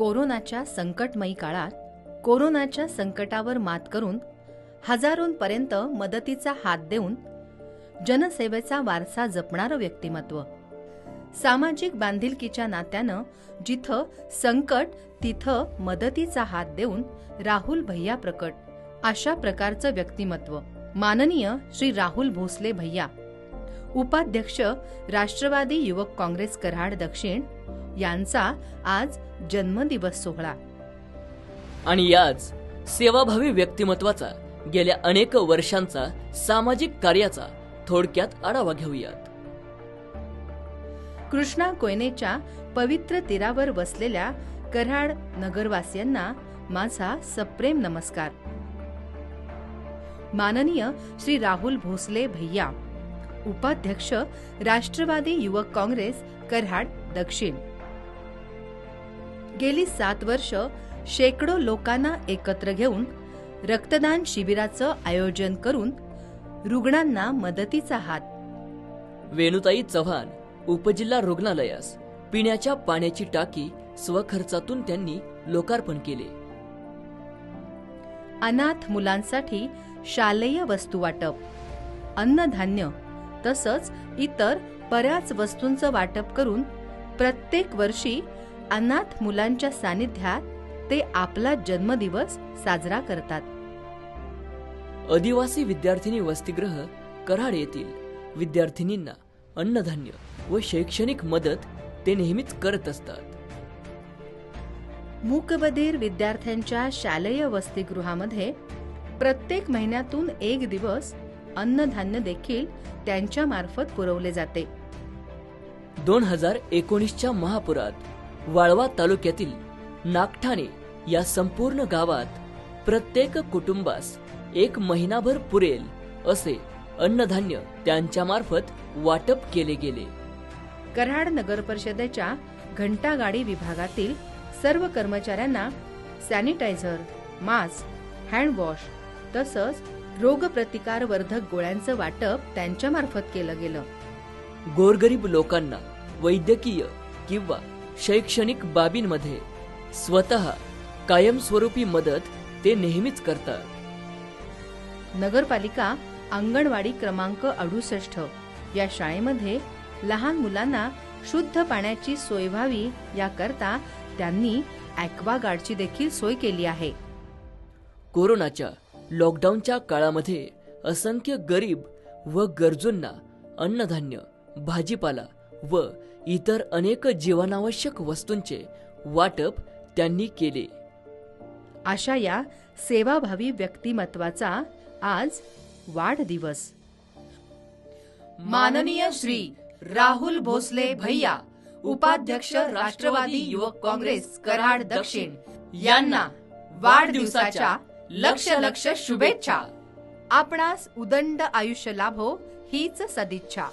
कोरोनाच्या संकटमयी काळात कोरोनाच्या संकटावर मात करून हजारोंपर्यंत मदतीचा हात देऊन जनसेवेचा वारसा जपणारं व्यक्तिमत्व. सामाजिक बांधिलकीच्या नात्यानं जिथं संकट तिथं मदतीचा हात देऊन राहुल भैया प्रकट अशा प्रकारचं व्यक्तिमत्व. माननीय श्री राहुल भोसले भैया उपाध्यक्ष राष्ट्रवादी युवक काँग्रेस कराड दक्षिण यांचा आज जन्मदिवस सोहळा. आणि याच सेवाभावी व्यक्तिमत्वाचा गेल्या अनेक वर्षांचा सामाजिक कार्याचा थोडक्यात आढावा घेऊयात. कृष्णा कोयनेच्या पवित्र तीरावर वसलेल्या कराड नगरवासियांना माझा सप्रेम नमस्कार. माननीय श्री राहुल भोसले भैया उपाध्यक्ष राष्ट्रवादी युवक काँग्रेस कराड दक्षिण. गेली सात वर्ष शेकडो लोकांना एकत्र घेऊन रक्तदान शिबिराचं आयोजन करून रुग्णांना मदतीचा हात. वेणुताई चव्हाण उपजिल्हा रुग्णालयास पिण्याच्या पाण्याची टाकी स्वखर्चातून त्यांनी लोकार्पण केले. अनाथ मुलांसाठी शालेय वस्तू वाटप अन्नधान्य तसंच इतर बऱ्याच वस्तूंचं वाटप करून प्रत्येक वर्षी अनाथ मुलांच्या सानिध्यात ते आपला जन्मदिवस साजरा करतात. आदिवासी विद्यार्थिनी वसतिगृह कराड येथील विद्यार्थिनींना अन्नधान्य व शैक्षणिक मदत ते नेहमीच करत असतात. मूकबधीर विद्यार्थ्यांच्या शालेय वसतिगृहामध्ये प्रत्येक महिन्यातून एक दिवस अन्नधान्य देखील त्यांच्या मार्फत पुरवले जाते. दोन हजार एकोणीसच्या महापुरात वाळवा तालुक्यातील नागठाणे या संपूर्ण गावात प्रत्येक कुटुंबास एक महिनाभर पुरेल असे अन्नधान्य त्यांच्या मार्फत वाटप केले गेले. कराड नगर परिषदेच्या घंटागाडी विभागातील सर्व कर्मचाऱ्यांना सॅनिटायझर मास्क हँडवॉश तसंच रोगप्रतिकारवर्धक गोळ्यांचं वाटप त्यांच्यामार्फत केलं गेलं. गोरगरीब लोकांना वैद्यकीय किंवा शैक्षणिक बाबींमध्ये स्वतः कायमस्वरूपी मदत ते नेहमीच करतात. नगरपालिका अंगणवाडी क्रमांक अडुसष्ट या शाळेमध्ये लहान मुलांना शुद्ध पाण्याची सोय व्हावी याकरता त्यांनी ॲक्वागार्डची देखील सोय केली आहे. कोरोनाच्या लॉकडाऊनच्या काळामध्ये असंख्य गरीब व गरजूंना अन्नधान्य भाजीपाला व इतर अनेक जीवनावश्यक वस्तूंचे वाटप त्यांनी केले. अशा या सेवाभावी व्यक्तिमत्वाचा आज वाढदिवस. माननीय श्री राहुल भोसले भैया उपाध्यक्ष राष्ट्रवादी युवक काँग्रेस कराड दक्षिण यांना वाढदिवसाच्या लक्ष लक्ष शुभेच्छा. आपणास उदंड आयुष्य लाभो हीच सदिच्छा.